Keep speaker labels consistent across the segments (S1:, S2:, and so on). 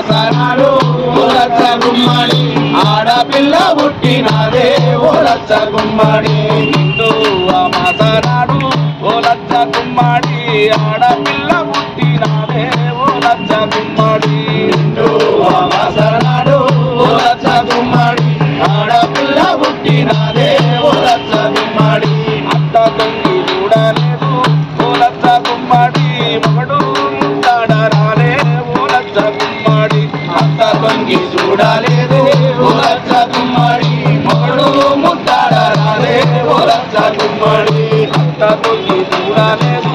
S1: మాసనాడు ఓలచ్చ గుమ్మడి ఆడపిల్ల పుట్టినదే ఓలచ్చ గుమ్మడి. నిండు మాసనాడు ఓలద్ద గుమ్మడి ఆడపిల్ల పుట్టినదే ఓలచ్చ గుమ్మడి. నిండు మాసనాడు చూడలేదు. ఓలచ్చ గుమ్మడి మగడు ముట్టాడరాలే ఓలచ్చ గుమ్మడి అత్త తొంగి చూడలేదు.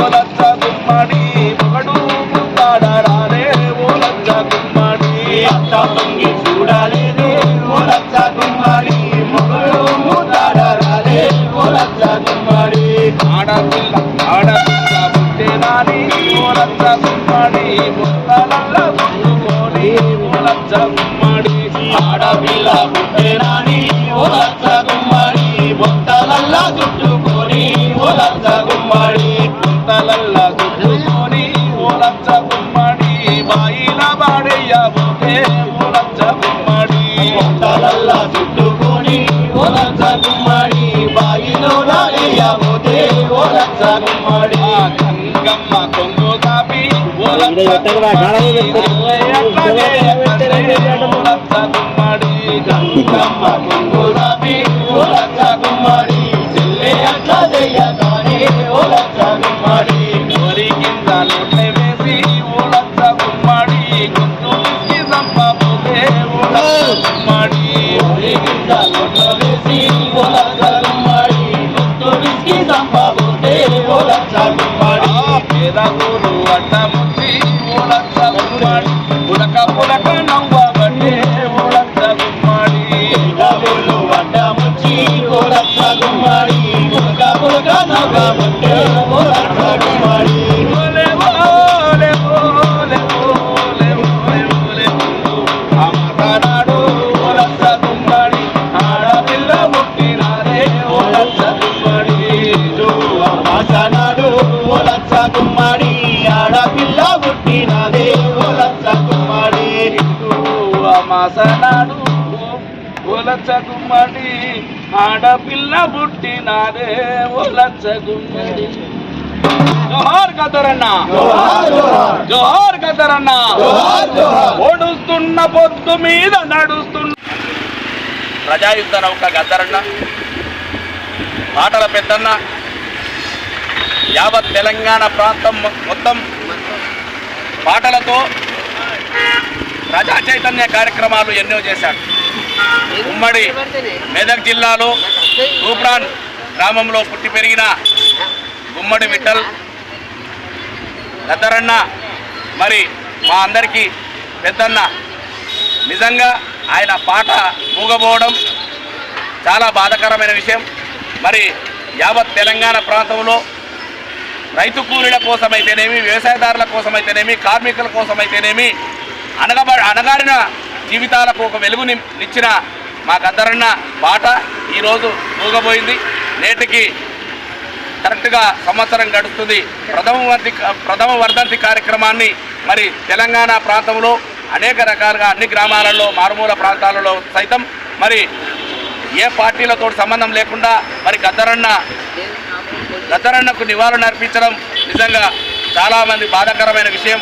S1: ఓలచ్చ గుమ్మడి మగడు ముట్టాడరాలే ఓలచ్చ గుమ్మడి అత్త తొంగి చూడలేదు. ఓలచ్చ గుమ్మడి మగడు ముట్టాడరాలే ఓలచ్చ గుమ్మడి ఆడపిల్ల ఆడపిల్ల పుట్టేదాని. ఓలచ్చ గుమ్మడి ముత్తలల్ల గుట్టుకొని ఓలచ్చ గుమ్మడి ఆడపిల్ల గుమ్మడి బొత్తలల్ల చుట్టుకొని ఓలచ్చ గుమ్మడి బొత్తలల్ల చుట్టుకొని గుమ్మడి బాయిల బాడయ్యబోతే ఓలచ్చ గుమ్మడి బొత్తలల్ల చుట్టుకొని ఓలచ్చ గుమ్మడి బాయిలో నాడయ్యబోతే ఓలచ్చ గుమ్మడి గంగమ్మ కొంగు కాపి ఓలచ్చ గుమ్మడి ఓలచ్చ గుమ్మడి గుమ్మడి గుమ్మడి ఓ లచ్చ గుమ్మడి ఆడపిల్ల పుట్టినదే ఓ లచ్చ గుమ్మడి మాసనాడు ఓ లచ్చ గుమ్మడి ఆడపిల్ల పుట్టినాదే ఓ లచ్చ గుమ్మడి జోహార్. కదరన్న జోహార్ కదరన్న ఓడుస్తున్న పొద్దు మీద నడుస్తున్న. ప్రజాయుద్ధ నౌక గద్దరన్న. పాటల పెద్దన్న. యావత్ తెలంగాణ ప్రాంతం మొత్తం పాటలతో ప్రజా చైతన్య కార్యక్రమాలు ఎన్నో చేశారు. ఉమ్మడి మెదక్ జిల్లాలో రూప్రాన్ గ్రామంలో పుట్టి పెరిగిన గుమ్మడి మిట్టల్ గద్దరన్న మరి మా అందరికీ పెద్దన్న నిజంగా ఆయన పాట మూగబోవడం చాలా బాధాకరమైన విషయం. మరి యావత్ తెలంగాణ ప్రాంతంలో రైతు కూలీల కోసమైతేనేమి వ్యవసాయదారుల కోసమైతేనేమి కార్మికుల కోసమైతేనేమి అనగబ అనగాడిన జీవితాలకు ఒక వెలుగుని ఇచ్చిన మా గద్దరన్న బాట ఈరోజు మూగబోయింది నేటికి కరెక్ట్గా సంవత్సరం గడుస్తుంది. ప్రథమ వర్ధి ప్రథమ వర్ధంతి కార్యక్రమాన్ని మరి తెలంగాణ ప్రాంతంలో అనేక రకాలుగా అన్ని గ్రామాలలో మారుమూల ప్రాంతాలలో సైతం మరి ఏ పార్టీలతో సంబంధం లేకుండా మరి గద్దరన్న గద్దరన్నకు నివారణ అర్పించడం నిజంగా చాలామంది బాధాకరమైన విషయం.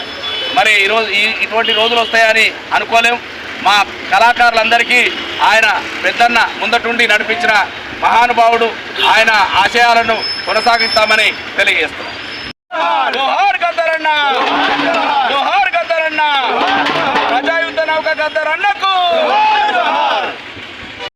S1: మరి ఈరోజు ఈ ఇటువంటి రోజులు వస్తాయని అనుకోలేం. మా కళాకారులందరికీ ఆయన పెద్దన్న ముందటుండి నడిపించిన మహానుభావుడు ఆయన ఆశయాలను కొనసాగిస్తామని తెలియజేస్తున్నాం. గద్దరన్న! గద్దరన్న! ప్రజాయుద్ధ నౌక గద్దరన్నకు!